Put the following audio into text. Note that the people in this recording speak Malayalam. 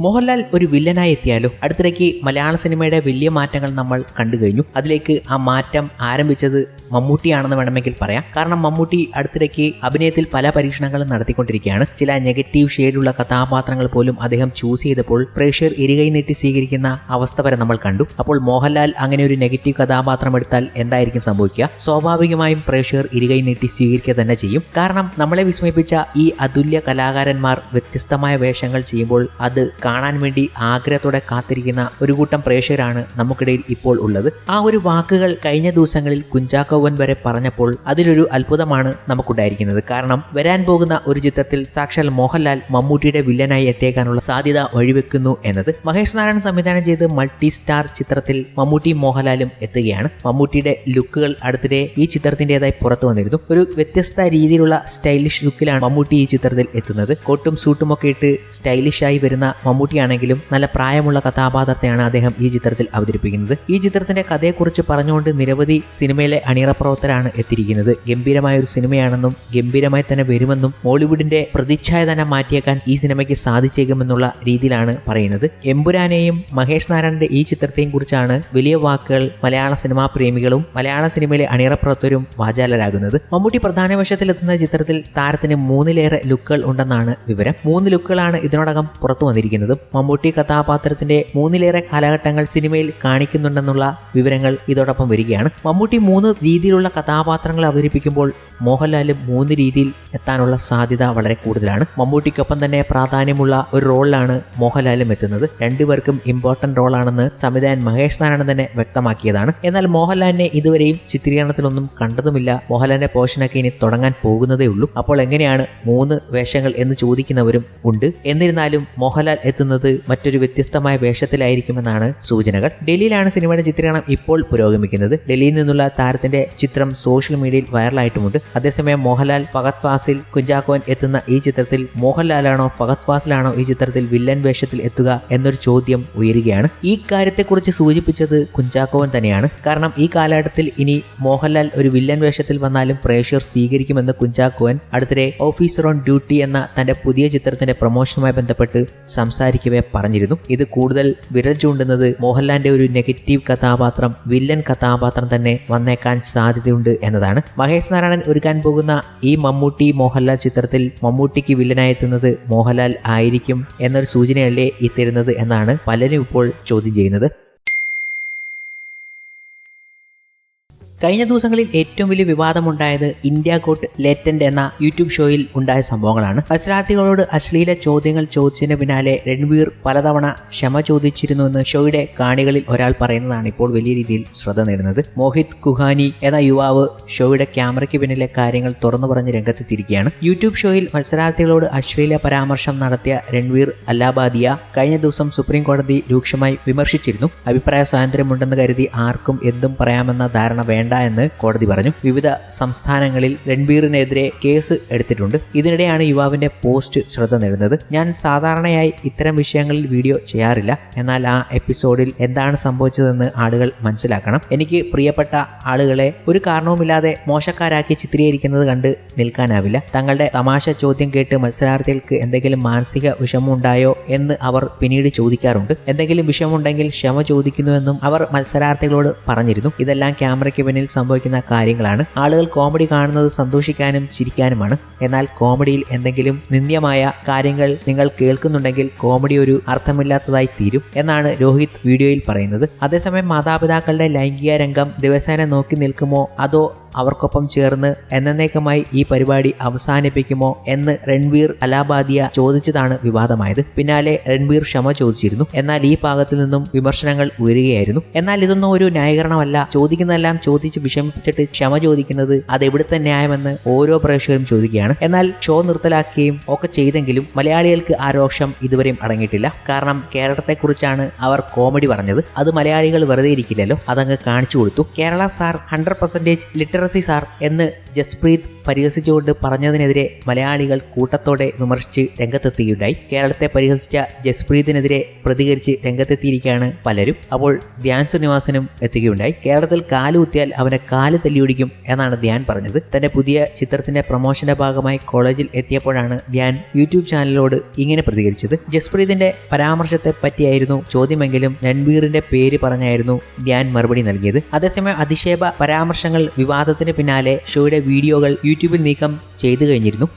മോഹൻലാൽ ഒരു വില്ലനായി എത്തിയാലോ അടുത്തിടയ്ക്ക് മലയാള സിനിമയുടെ വലിയ മാറ്റങ്ങൾ നമ്മൾ കണ്ടു കഴിഞ്ഞു. അതിലേക്ക് ആ മാറ്റം ആരംഭിച്ചത് മമ്മൂട്ടിയാണെന്ന് വേണമെങ്കിൽ പറയാം. കാരണം മമ്മൂട്ടി അടുത്തിടയ്ക്ക് അഭിനയത്തിൽ പല പരീക്ഷണങ്ങളും നടത്തിക്കൊണ്ടിരിക്കുകയാണ്. ചില നെഗറ്റീവ് ഷെയ്ഡുള്ള കഥാപാത്രങ്ങൾ പോലും അദ്ദേഹം ചൂസ് ചെയ്തപ്പോൾ പ്രേക്ഷകർ ഇരുകൈ നീട്ടി സ്വീകരിക്കുന്ന അവസ്ഥ വരെ നമ്മൾ കണ്ടു. അപ്പോൾ മോഹൻലാൽ അങ്ങനെ ഒരു നെഗറ്റീവ് കഥാപാത്രം എടുത്താൽ എന്തായിരിക്കും സംഭവിക്കുക? സ്വാഭാവികമായും പ്രേക്ഷകർ ഇരുകൈ നീട്ടി സ്വീകരിക്കുക തന്നെ ചെയ്യും. കാരണം നമ്മളെ വിസ്മയിപ്പിച്ച ഈ അതുല്യ കലാകാരന്മാർ വ്യത്യസ്തമായ വേഷങ്ങൾ ചെയ്യുമ്പോൾ അത് കാണാൻ വേണ്ടി ആഗ്രഹത്തോടെ കാത്തിരിക്കുന്ന ഒരു കൂട്ടം പ്രേക്ഷകരാണ് നമുക്കിടയിൽ ഇപ്പോൾ ഉള്ളത്. ആ ഒരു വാക്കുകൾ കഴിഞ്ഞ ദിവസങ്ങളിൽ കുഞ്ചാക്കോവൻ വരെ പറഞ്ഞപ്പോൾ അതിലൊരു അത്ഭുതമാണ് നമുക്കുണ്ടായിരിക്കുന്നത്. കാരണം വരാൻ പോകുന്ന ഒരു ചിത്രത്തിൽ സാക്ഷാൽ മോഹൻലാൽ മമ്മൂട്ടിയുടെ വില്ലനായി എത്തിയേക്കാനുള്ള സാധ്യത വഴിവെക്കുന്നു എന്നത് മഹേഷ് നാരായണൻ സംവിധാനം ചെയ്ത് മൾട്ടി സ്റ്റാർ ചിത്രത്തിൽ മമ്മൂട്ടിയും മോഹൻലാലും എത്തുകയാണ്. മമ്മൂട്ടിയുടെ ലുക്കുകൾ അടുത്തിടെ ഈ ചിത്രത്തിന്റെതായി പുറത്തു വന്നിരുന്നു. ഒരു വ്യത്യസ്ത രീതിയിലുള്ള സ്റ്റൈലിഷ് ലുക്കിലാണ് മമ്മൂട്ടി ഈ ചിത്രത്തിൽ എത്തുന്നത്. കോട്ടും സൂട്ടും ഒക്കെ ഇട്ട് സ്റ്റൈലിഷ് ആയി വരുന്ന മമ്മൂട്ടിയാണെങ്കിലും നല്ല പ്രായമുള്ള കഥാപാത്രത്തെയാണ് അദ്ദേഹം ഈ ചിത്രത്തിൽ അവതരിപ്പിക്കുന്നത്. ഈ ചിത്രത്തിന്റെ കഥയെക്കുറിച്ച് പറഞ്ഞുകൊണ്ട് നിരവധി സിനിമയിലെ അണിയറ പ്രവർത്തകരാണ് എത്തിയിരിക്കുന്നത്. ഗംഭീരമായ ഒരു സിനിമയാണെന്നും ഗംഭീരമായി തന്നെ വരുമെന്നും ബോളിവുഡിന്റെ പ്രതിച്ഛായ തന്നെ മാറ്റിയേക്കാൻ ഈ സിനിമയ്ക്ക് സാധിച്ചേക്കുമെന്നുള്ള രീതിയിലാണ് പറയുന്നത്. എമ്പുരാനെയും മഹേഷ് നാരായണന്റെ ഈ ചിത്രത്തെയും കുറിച്ചാണ് വലിയ വാക്കുകൾ മലയാള സിനിമാ പ്രേമികളും മലയാള സിനിമയിലെ അണിയറപ്രവർത്തകരും വാചാലരാകുന്നത്. മമ്മൂട്ടി പ്രധാന വശത്തിലെത്തുന്ന ചിത്രത്തിൽ താരത്തിന് മൂന്നിലേറെ ലുക്കുകൾ ഉണ്ടെന്നാണ് വിവരം. മൂന്ന് ലുക്കുകളാണ് ഇതിനോടകം പുറത്തു വന്നിരിക്കുന്നത്. മമ്മൂട്ടി കഥാപാത്രത്തിന്റെ മൂന്നിലേറെ കാലഘട്ടങ്ങൾ സിനിമയിൽ കാണിക്കുന്നുണ്ടെന്നുള്ള വിവരങ്ങൾ ഇതോടൊപ്പം വരികയാണ്. മമ്മൂട്ടി മൂന്ന് രീതിയിലുള്ള കഥാപാത്രങ്ങൾ അവതരിപ്പിക്കുമ്പോൾ മോഹൻലാലും മൂന്ന് രീതിയിൽ എത്താനുള്ള സാധ്യത വളരെ കൂടുതലാണ്. മമ്മൂട്ടിക്കൊപ്പം തന്നെ പ്രാധാന്യമുള്ള ഒരു റോളിലാണ് മോഹൻലാലും എത്തുന്നത്. രണ്ടുപേർക്കും ഇമ്പോർട്ടന്റ് റോളാണെന്ന് സംവിധായകൻ മഹേഷ് നാരായണൻ തന്നെ വ്യക്തമാക്കിയതാണ്. എന്നാൽ മോഹൻലാലിനെ ഇതുവരെയും ചിത്രീകരണത്തിലൊന്നും കണ്ടതുമില്ല. മോഹൻലാലിന്റെ പോഷനൊക്കെ ഇനി തുടങ്ങാൻ പോകുന്നതേ ഉള്ളൂ. അപ്പോൾ എങ്ങനെയാണ് മൂന്ന് വേഷങ്ങൾ എന്ന് ചോദിക്കുന്നവരും ഉണ്ട്. എന്നിരുന്നാലും മോഹൻലാൽ എത്തുന്നത് മറ്റൊരു വ്യത്യസ്തമായ വേഷത്തിലായിരിക്കുമെന്നാണ് സൂചനകൾ. ഡൽഹിയിലാണ് സിനിമയുടെ ചിത്രീകരണം ഇപ്പോൾ പുരോഗമിക്കുന്നത്. ഡൽഹിയിൽ നിന്നുള്ള താരത്തിന്റെ ചിത്രം സോഷ്യൽ മീഡിയയിൽ വൈറലായിട്ടുമുണ്ട്. അതേസമയം മോഹൻലാൽ ഫഗത് ഫാസിൽ കുഞ്ചാക്കോൻ എത്തുന്ന ഈ ചിത്രത്തിൽ മോഹൻലാലാണോ ഫഗത് ഫാസിലാണോ ഈ ചിത്രത്തിൽ വില്ലൻ വേഷത്തിൽ എത്തുക എന്നൊരു ചോദ്യം ഉയരുകയാണ്. ഈ കാര്യത്തെക്കുറിച്ച് സൂചിപ്പിച്ചത് കുഞ്ചാക്കോവൻ തന്നെയാണ്. കാരണം ഈ കാലഘട്ടത്തിൽ ഇനി മോഹൻലാൽ ഒരു വില്ലൻ വേഷത്തിൽ വന്നാലും പ്രേക്ഷകർ സ്വീകരിക്കുമെന്ന് കുഞ്ചാക്കോവൻ അടുത്തിടെ ഓഫീസർ ഓൺ ഡ്യൂട്ടി എന്ന തന്റെ പുതിയ ചിത്രത്തിന്റെ പ്രൊമോഷനുമായി ബന്ധപ്പെട്ട് സംസാരിക്കവേ പറഞ്ഞിരുന്നു. ഇത് കൂടുതൽ വിരൽ ചൂണ്ടുന്നത് മോഹൻലാലിന്റെ ഒരു നെഗറ്റീവ് കഥാപാത്രം വില്ലൻ കഥാപാത്രം തന്നെ വന്നേക്കാൻ സാധ്യതയുണ്ട് എന്നതാണ്. മഹേഷ് നാരായണൻ ഒരുക്കാൻ പോകുന്ന ഈ മമ്മൂട്ടി മോഹൻലാൽ ചിത്രത്തിൽ മമ്മൂട്ടിക്ക് വില്ലനായെത്തുന്നത് മോഹൻലാൽ ആയിരിക്കും എന്നൊരു സൂചനയല്ലേ ഈ തരുന്നത് എന്നാണ് പലരും ഇപ്പോൾ ചോദ്യം ചെയ്യുന്നത്. കഴിഞ്ഞ ദിവസങ്ങളിൽ ഏറ്റവും വലിയ വിവാദമുണ്ടായത് ഇന്ത്യ കോട്ട് ലേറ്റന്റ് എന്ന യൂട്യൂബ് ഷോയിൽ ഉണ്ടായ സംഭവങ്ങളാണ്. മത്സരാർത്ഥികളോട് അശ്ലീല ചോദ്യങ്ങൾ ചോദിച്ചതിന് പിന്നാലെ രൺവീർ പലതവണ ക്ഷമ ചോദിച്ചിരുന്നുവെന്ന് ഷോയുടെ കാണികളിൽ ഒരാൾ പറയുന്നതാണ് ഇപ്പോൾ വലിയ രീതിയിൽ ശ്രദ്ധ നേടുന്നത്. മോഹിത് കുഹാനി എന്ന യുവാവ് ഷോയുടെ ക്യാമറയ്ക്ക് പിന്നിലെ കാര്യങ്ങൾ തുറന്നു പറഞ്ഞ് രംഗത്തെത്തിയിരിക്കുകയാണ്. യൂട്യൂബ് ഷോയിൽ മത്സരാർത്ഥികളോട് അശ്ലീല പരാമർശം നടത്തിയ രൺവീർ അല്ലാബാദിയ കഴിഞ്ഞ ദിവസം സുപ്രീം കോടതി രൂക്ഷമായി വിമർശിച്ചിരുന്നു. അഭിപ്രായ സ്വാതന്ത്ര്യമുണ്ടെന്ന് കരുതി ആർക്കും എന്തും പറയാമെന്ന ധാരണ വേണ്ട എന്ന് കോടതി പറഞ്ഞു. വിവിധ സംസ്ഥാനങ്ങളിൽ രൺബീറിനെതിരെ കേസ് എടുത്തിട്ടുണ്ട്. ഇതിനിടെയാണ് യുവാവിന്റെ പോസ്റ്റ് ശ്രദ്ധ നേടുന്നത്. ഞാൻ സാധാരണയായി ഇത്തരം വിഷയങ്ങളിൽ വീഡിയോ ചെയ്യാറില്ല. എന്നാൽ ആ എപ്പിസോഡിൽ എന്താണ് സംഭവിച്ചതെന്ന് ആളുകൾ മനസ്സിലാക്കണം. എനിക്ക് പ്രിയപ്പെട്ട ആളുകളെ ഒരു കാരണവുമില്ലാതെ മോശക്കാരാക്കി ചിത്രീകരിക്കുന്നത് കണ്ട് നിൽക്കാനാവില്ല. തങ്ങളുടെ തമാശ ചോദ്യം കേട്ട് മത്സരാർത്ഥികൾക്ക് എന്തെങ്കിലും മാനസിക വിഷമമുണ്ടായോ എന്ന് അവർ പിന്നീട് ചോദിക്കാറുണ്ട്. എന്തെങ്കിലും വിഷമമുണ്ടെങ്കിൽ ക്ഷമ ചോദിക്കുന്നുവെന്നും അവർ മത്സരാർത്ഥികളോട് പറഞ്ഞിരുന്നു. ഇതെല്ലാം ക്യാമറയ്ക്ക് പിന്നിൽ സംഭവിക്കുന്ന കാര്യങ്ങളാണ്. ആളുകൾ കോമഡി കാണുന്നത് സന്തോഷിക്കാനും ചിരിക്കാനുമാണ്. എന്നാൽ കോമഡിയിൽ എന്തെങ്കിലും നിന്ദ്യമായ കാര്യങ്ങൾ നിങ്ങൾ കേൾക്കുന്നുണ്ടെങ്കിൽ കോമഡി ഒരു അർത്ഥമില്ലാത്തതായി തീരും എന്നാണ് രോഹിത് വീഡിയോയിൽ പറയുന്നത്. അതേസമയം മാതാപിതാക്കളുടെ ലൈംഗിക രംഗം ദിവസേന നോക്കി നിൽക്കുമോ? അതോ അവർക്കൊപ്പം ചേർന്ന് എന്നേക്കുമായി ഈ പരിപാടി അവസാനിപ്പിക്കുമോ എന്ന് രൺവീർ അലാബാദിയ ചോദിച്ചതാണ് വിവാദമായത്. പിന്നാലെ രൺവീർ ക്ഷമ ചോദിച്ചിരുന്നു. എന്നാൽ ഈ ഭാഗത്തു നിന്നും വിമർശനങ്ങൾ ഉയരുകയായിരുന്നു. എന്നാൽ ഇതൊന്നും ഒരു ന്യായീകരണമല്ല. ചോദിക്കുന്നതെല്ലാം ചോദിച്ച് വിഷമിപ്പിച്ചിട്ട് ക്ഷമ ചോദിക്കുന്നത് അത് എവിടുത്തെ ന്യായമെന്ന് ഓരോ പ്രേക്ഷകരും ചോദിക്കുകയാണ്. എന്നാൽ ഷോ നിർത്തലാക്കുകയും ഒക്കെ ചെയ്തെങ്കിലും മലയാളികൾക്ക് ആ രോഷം ഇതുവരെയും അടങ്ങിയിട്ടില്ല. കാരണം കേരളത്തെക്കുറിച്ചാണ് അവർ കോമഡി പറഞ്ഞത്. അത് മലയാളികൾ വെറുതെ ഇരിക്കില്ലല്ലോ. അതങ്ങ് കാണിച്ചു കൊടുത്തു. Kerala sir hundred percentage literacy sir എന്ന് ജസ്പ്രീത് പരിഹസിച്ചുകൊണ്ട് പറഞ്ഞതിനെതിരെ മലയാളികൾ കൂട്ടത്തോടെ വിമർശിച്ച് രംഗത്തെത്തുകയുണ്ടായി കേരളത്തെ പരിഹസിച്ച ജസ്പ്രീതിനെതിരെ പ്രതികരിച്ച് രംഗത്തെത്തിയിരിക്കുകയാണ് പലരും. അപ്പോൾ ധ്യാൻ ശ്രീനിവാസനും എത്തുകയുണ്ടായി. കേരളത്തിൽ കാലുകുത്തിയാൽ അവനെ കാൽ തല്ലിയൊടിക്കും എന്നാണ് ധ്യാൻ പറഞ്ഞത്. തന്റെ പുതിയ ചിത്രത്തിന്റെ പ്രൊമോഷന്റെ ഭാഗമായി കോളേജിൽ എത്തിയപ്പോഴാണ് ധ്യാൻ യൂട്യൂബ് ചാനലിനോട് ഇങ്ങനെ പ്രതികരിച്ചത്. ജസ്പ്രീതിന്റെ പരാമർശത്തെ പറ്റിയായിരുന്നു ചോദ്യമെങ്കിലും രൺബീറിന്റെ പേര് പറഞ്ഞായിരുന്നു ധ്യാൻ മറുപടി നൽകിയത്. അതേസമയം അധിക്ഷേപ പരാമർശങ്ങൾ വിവാദത്തിന് പിന്നാലെ ഷോയുടെ വീഡിയോകൾ യൂട്യൂബിൽ നീക്കം ചെയ്തു കഴിഞ്ഞിരുന്നു.